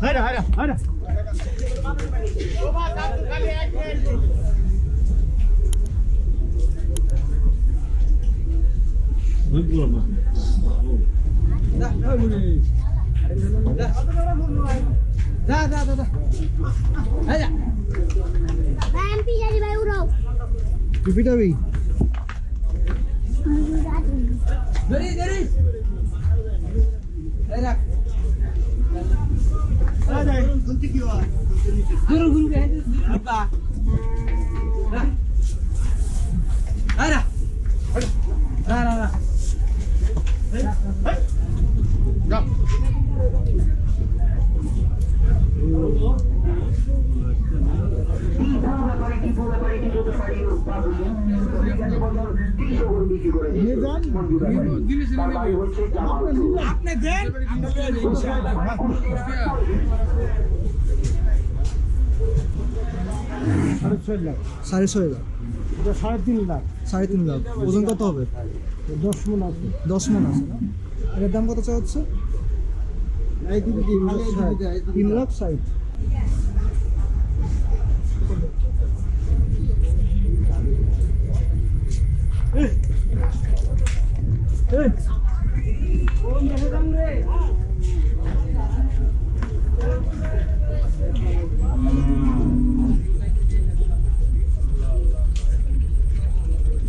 haydi. Bak burama. যা যা যা যা এই যা ভাই আমি পিছাড়ি ভাই উড়াও তুই পিটাবি ধরি রাখ গুরু গুরু কে আপা এই আপনি দেন সাড়ে ছয় লাখ। সাড়ে তিন লাখ। সাড়ে তিন লাখ ওজন কত হবে? দশ মন আছে দশ মন আছে না? এটার দাম কত চাওয়া হচ্ছে? তিন লাখ ষাট।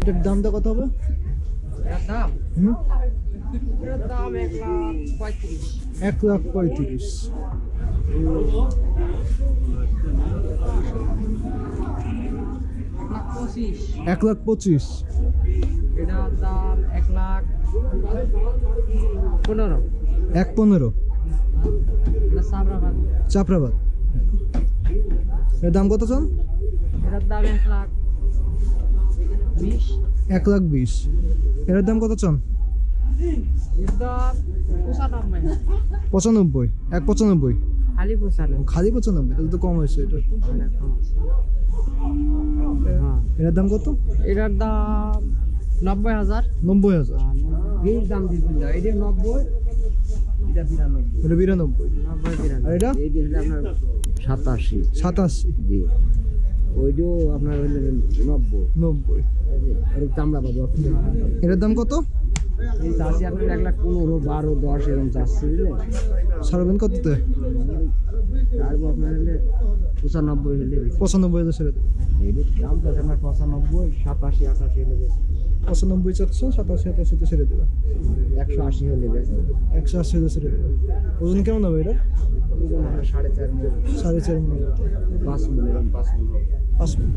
এটার দামটা কত হবে? দাম? হুম? দাম এক লাখ পঁয়ত্রিশ। এক লাখ পঁয়ত্রিশ। এক লাখ পঁচিশ। এটার দাম এক লাখ পনেরো। এক পনেরো? এটা এর দাম কত চান এটার দাম এক লাখ বিশ। এক লাখ বিশ। এর দাম কত চান পঁচানব্বই। এক পঁচানব্বই। খালি পঁচানব্বই। খালি পঁচানব্বই তাহলে তো কম হয়েছে এটা। এটার দাম কত? এটার দাম নব্বই হাজার? নব্বই হাজার। দাম এটা নব্বই এটা বিরানব্বই। এটা বিরানব্বই। নব্বই বিরানব্বই। এটা? এই হলে আপনার সাতাশি। সাতাশি। জি। ওইটাও আপনার হইলে নব্বই। নব্বই। চামড়া পাবো এটার দাম কত? এই চাষি আপনার এক লাখ পনেরো বারো দশ এরকম চাষি বুঝলেন? সারবেন কততে? তারপর আপনার হলে পঁচানব্বই হলে পঁচানব্বই হাজার ছেড়ে দাম তো আপনার পঁচানব্বই সাতাশি হলে বেশ। পঁচানব্বই চারশো সাতাশি আটাশিতে ছেড়ে দেবে। একশো আশি হলে একশো আশি হাজার ছেড়ে দেবে। ওজন কেমন হবে এটা? সাড়ে চার সাড়ে চার মিনিট পাঁচ মন এরকম পাঁচ মন পাঁচ মিনিট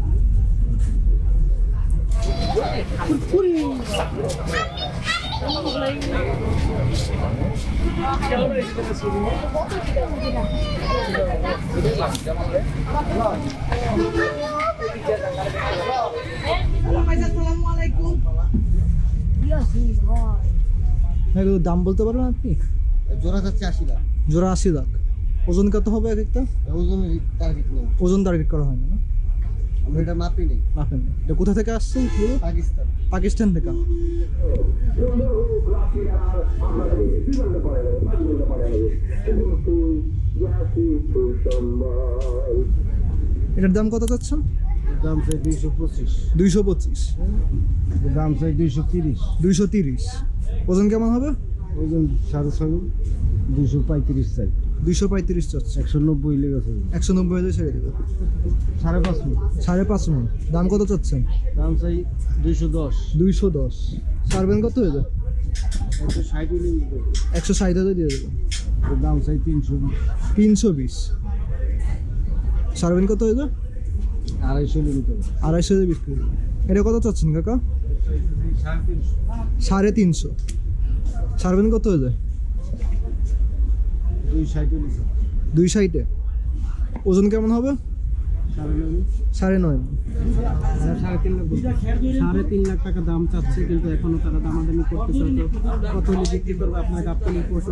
এগুলোর দাম বলতে পারবেন আপনি? জোড়া যাচ্ছে আশি লাখ। জোড়া আশি লাখ। ওজন কত হবে এক একটা? ওজন টার্গেট নেই। ওজন টার্গেট করা হয় না না? আমরা এটা মাপি নেই। এটা কোথা থেকে আসছে পাকিস্তান। পাকিস্তান থেকে। এটার দাম কত চাচ্ছেন দাম চাই দুইশো পঁচিশ। দুইশো পঁচিশ। দাম চাই দুইশো তিরিশ। দুইশো তিরিশ। ওজন কেমন হবে? ওজন সাড়ে ছয় দুইশো পঁয়ত্রিশ চাই। দুইশো পঁয়ত্রিশ চাচ্ছে একশো নব্বই লেগেছে একশো নব্বই হাজার ছেড়ে দেবে। সাড়ে পাঁচ মিনিট সাড়ে পাঁচ মন। দাম কত চাচ্ছেন? দাম চাই দুইশো দশ। দুইশো দশ। সারবেন কত হয়ে যায় একশো ষাট একশো ষাট হাজার দিয়ে এর দাম চাই তিনশো তিনশো বিশ। সারবেন কত হয়ে যায় আড়াইশো হবে। আড়াইশো বিক্রি। এটা কত চাচ্ছেন কাকা? সাড়ে তিনশো। সারবেন কত হয়ে যায় দুই ষাট। হলে দুই সাইটে ওজন কেমন হবে? সাড়ে নয়। সাড়ে তিন লাখ সাড়ে তিন লাখ টাকা দাম চাচ্ছে কিন্তু এখনও তারা দামাদামি করতেছে তো কত হলে বিক্রি করবে? আপনার গাবতলি পশু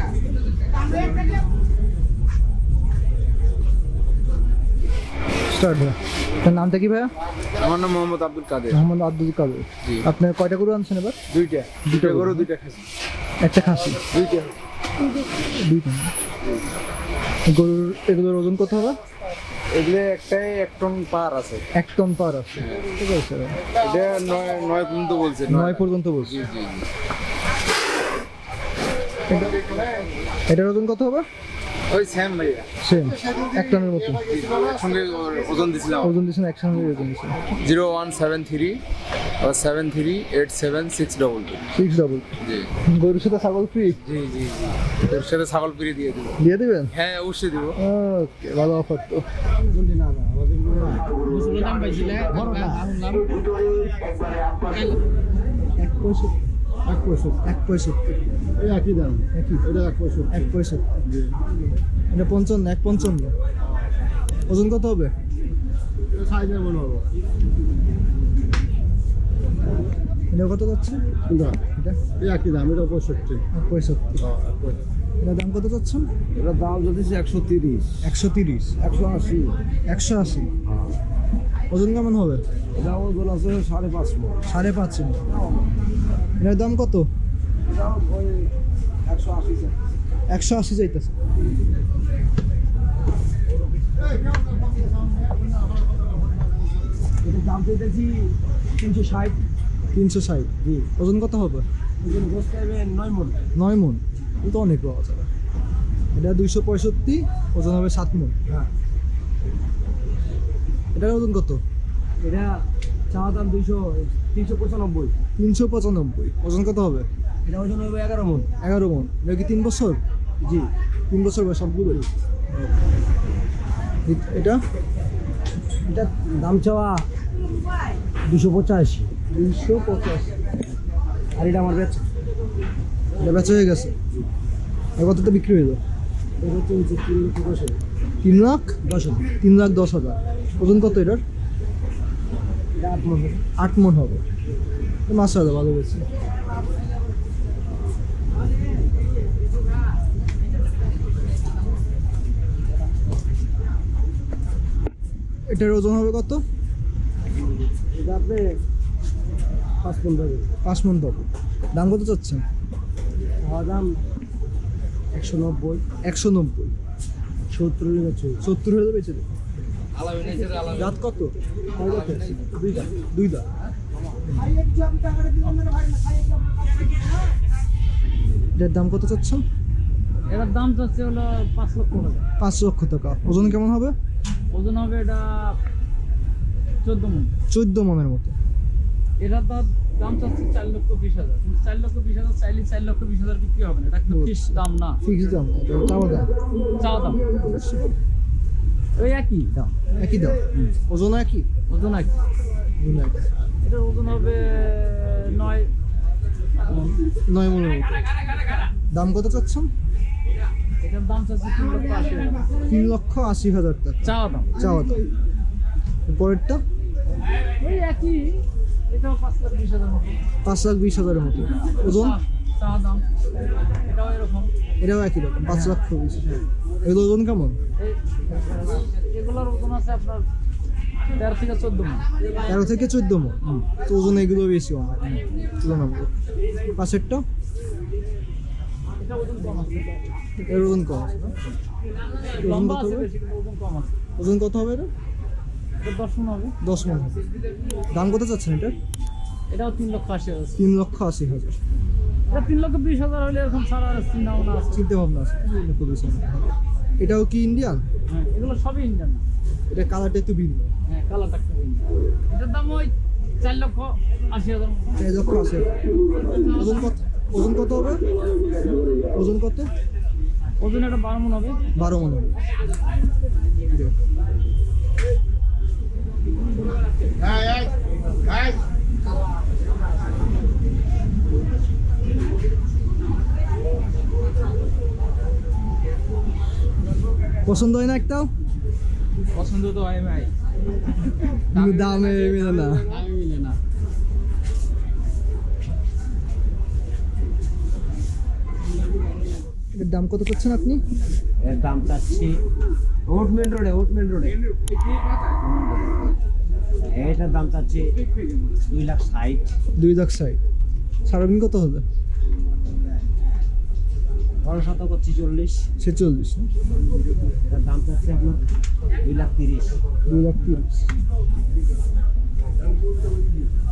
স্টার্ট ভাইয়া। আপনার নামটা কি ভাইয়া? আমার নাম মোহাম্মদ আব্দুল কাদের। মোহাম্মদ আব্দুল কাদের। আপনার কয়টা গরু আনছেন এবার? দুইটা। দুইটা গরু দুইটা খাসি। একটা খাসি? দুইটা। দুইটা। গরুর এগুলোর ওজন কত হবে? এগুলো একটাই এক টন পার আছে। এক টন পার আছে। ঠিক আছে। এটা নয় নয় পর্যন্ত বলছে নয়। পর্যন্ত বলছি। জি জি এটার ওজন কত হবে ওই স্যাম ভাইয়া। সেম এক টনের মতো। ওর ওজন দিছিলাম। ওজন দিয়েছেন একসঙ্গে ওজন দিয়েছেন। Zero one seven three seven three eight seven six double two. Six double G. গরুর সাথে ছাগল ফ্রি জি জি জি। ওর সাথে ছাগল ফিরে দিয়ে দেবো। দিয়ে দিবেন? হ্যাঁ অবশ্যই দেবো। ওকে ভালো অফার তো। শুনলাম এক পঁয়ষট্টি এক পঁয়ষট্টি এই একই দাম। একই। এটা এক পয়সা। এক পঁয়ষট্টি এটা পঞ্চান্ন এক পঞ্চান্ন। ওজন কত হবে? সাইজের মনে হবে। এটা কত যাচ্ছে? এটা। এই একই দাম এটা পঁয়ষট্টি। এক পঁয়ষট্টি এটার দাম কত যাচ্ছেন এটার দাম যদি একশো তিরিশ। একশো তিরিশ। একশো আশি। একশো আশি। ওজন কেমন হবে? এটা ওজন আছে সাড়ে পাঁচ সাড়ে পাঁচ। এটার দাম কত? একশো আশি এটার দাম চাইতেছি তিনশো ষাট। তিনশো ষাট জি। ওজন কত হবে? নয় মন। নয় মন। কিন্তু অনেক পাওয়া যাবে। এটা দুইশো পঁয়ষট্টি ওজন হবে সাত মন। হ্যাঁ। এটার ওজন কত? এটা চাওয়া দাম দুইশো তিনশো পঁচানব্বই। তিনশো পঁচানব্বই। ওজন কত হবে? এটা ওজন হবে এগারো মন। এগারো মন। এটা কি তিন বছর? জি। তিন বছর বয়স সবগুলো এটা? এটা দাম চাওয়া দুশো পঁচাশি। দুইশো পঞ্চাশ আর এটা আমার বেচা। এটা বেচা হয়ে গেছে? আর কতটা বিক্রি হয়ে যাবে তিন দশ লাখ? দশ হাজার। তিন লাখ দশ হাজার। ওজন কত এটার? এটা আট মন হবে। হবে মাছ হাজার ভালো বেশি এটার ওজন হবে কত? পাঁচ মন পাবেন পাঁচ মন পাবো দাম কত চাচ্ছেন? দাম একশো নব্বই। একশো নব্বই। সত্তর হচ্ছে সত্তর হলে বেঁচে দেবে। দাঁত কত? কয় দাঁত আছে? দুই দাঁত দুই দাঁত এটার দাম কত এটার দাম চাচ্ছে হলো পাঁচ লক্ষ টাকা। পাঁচ লক্ষ টাকা। ওজন কেমন হবে? ওজন হবে এটা চোদ্দ মন। চোদ্দ মনের মতো। এটা তার দাম চাচ্ছে চার লক্ষ বিশ হাজার। কিন্তু চার লক্ষ বিশ হাজার চাইলে চার লক্ষ বিশ হাজার বিক্রি হবে না। এটা ফিক্স দাম না। ফিক্স দাম চাওয়া দাম। চাওয়া দাম। ওই একই দাম। একই দাম? ওজন একই? ওজন একই। ওজন একই। এটার ওজন হবে নয় নয় মনের মতো। দাম কত চাচ্ছেন? এটার দাম চাচ্ছে তিন লক্ষ আশি হাজার তিন লক্ষ আশি হাজার টাকা। চাওয়া দাম। চাওয়া দাম। পরেরটা? ওই একই। এটাও পাঁচ লাখ বিশ হাজার মতো। পাঁচ লাখ বিশ হাজারের মতো। ওজন? চা- চাওয়া দাম। এটাও এরকম। এটাও একই রকম পাঁচ লক্ষ বিশ এগুলো ওজন কেমন? এই- এগুলোর ওজন আছে আপনার তেরো থেকে চোদ্দ মন। তেরো থেকে চোদ্দ মন? তো ওজন এগুলো বেশি অনেক তুলনামূলক। পাশেরটা? এর ওজন কম আছে ওজন লম্বা কত হবে? ওজন কত হবে এটা? দশ মন হবে। দশ মন হবে। দাম কত চাচ্ছেন এটা এটাও তিন লক্ষ আশি হাজার। তিন লক্ষ আশি হাজার। এটা তিন লক্ষ বিশ হাজার হলে এরকম সারা চিন্তা ভাবনা আছে। চিন্তা ভাবনা আছে। তিন লক্ষ বিশ হাজার। এটাও কি ইন্ডিয়ান হ্যাঁ এগুলো সবই ইন্ডিয়ান এটা কালারটা একটু ভিন্ন। হ্যাঁ কালারটা একটু ভিন্ন। এটার দাম ওই চার লক্ষ আশি হাজার মতো। চার লক্ষ আশি। ওজন কত? ওজন কত হবে? ওজন কত? ওজন এটা বারো মন হবে। বারো মন হবে। পছন্দ হয় না একটাও? পছন্দ তো হয় ভাই কিন্তু দামে মিলে না। দামে মিলে না। এর দাম কত করছেন আপনি? এর দাম চাচ্ছি ওট মেন রোডে ওট মেন রোডে এইটার দাম চাচ্ছি দুই লাখ ষাট। দুই লাখ ষাট। সারাদিন কত হবে? বড় শত করছি চল্লিশ। ছেচল্লিশ না? এটার দাম আপনার দুই লাখ তিরিশ। দুই লাখ তিরিশ।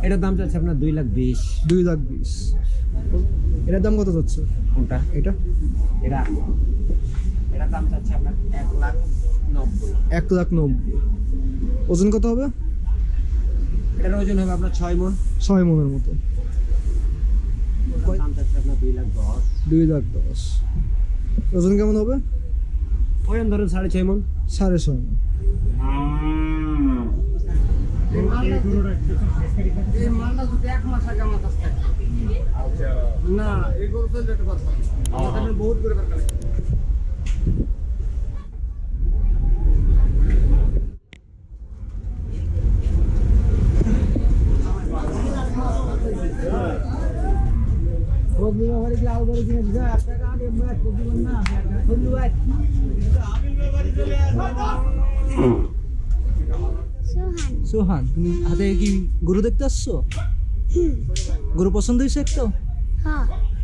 এটার দাম চাচ্ছি আপনার দুই লাখ বিশ। দুই লাখ বিশ। এটার দাম কত যাচ্ছে? কোনটা? এটা? এটা। এটার দাম চাচ্ছি আপনার এক লাখ নব্বই। এক লাখ নব্বই। ওজন কত হবে? এটার ওজন হবে আপনার ছয় মন। ছয় মনের মতো। দুই লাখ দশ দুই লাখ দশ। ওজন কেমন হবে? ওজন ধরুন সাড়ে ছয় মন। সাড়ে ছয় মন। না এগুলো তো পারব বহুত করে সোহান তুমি হাতে কি গরু দেখতে আসছো? গরু পছন্দ হয়েছে একটা হ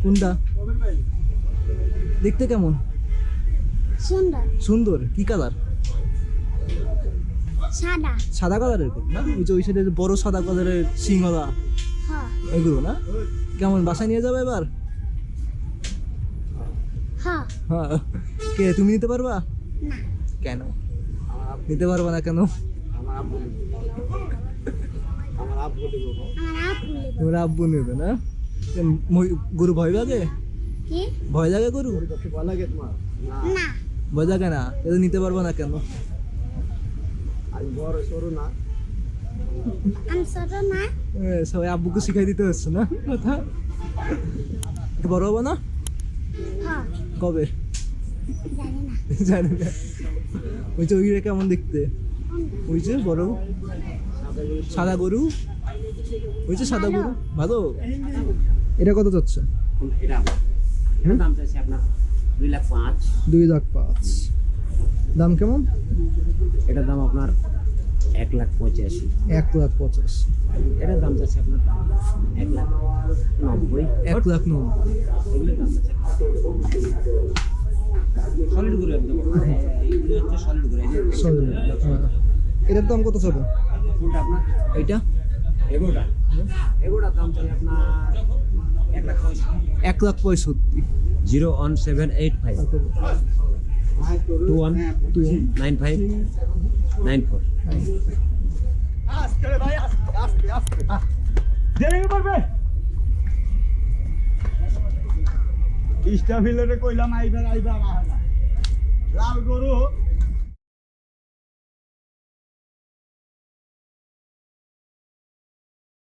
কোনটা? দেখতে কেমন? সুন্দর কি কালার? সাদা। সাদা কালারের গরু না? ওই যে ওই বড় সাদা কালারের সিংহলা এগুলো না? কেমন বাসায় নিয়ে যাবে এবার? হ হ্যাঁ। কে তুমি নিতে পারবা? না কেন? নিতে পারবা না কেন? তোমার আব্বু নেবে না? গরু ভয় লাগে? ভয় লাগে গরু? ভয় লাগে না? এটা নিতে পারবা না কেন? সবাই আব্বুকে শিখাই দিতে হচ্ছে না? কথা? বড় হব না? কবে? জানি না। ওই যে ওইটা কেমন দেখতে? ওই যে বড়? সাদা গরু? ওই যে সাদা গরু। ভালো? এটা কত যাচ্ছে দুই লাখ পাঁচ। দুই লাখ পাঁচ। দাম কেমন? এটার দাম আপনার এক লাখ পঁচাশি। এক লাখ পঞ্চাশ এটার দাম চাচ্ছি আপনার এক লাখ নব্বই। এক লাখ নব্বই। এগুলোর দাম চাচ্ছি সলিডগুলো একদম এইগুলো হচ্ছে সলিডগুলো এই হ্যাঁ এটার দাম কত কোনটা আপনার? এইটা? এগোটা। এগোটার দাম চাই আপনার এক লাখ পঁয়ষট্টি। এক লাখ পঁয়ষট্টি। Zero one seven eight five. Two one two nine five nine four কইলাম আইবার আইবার লাল গরু।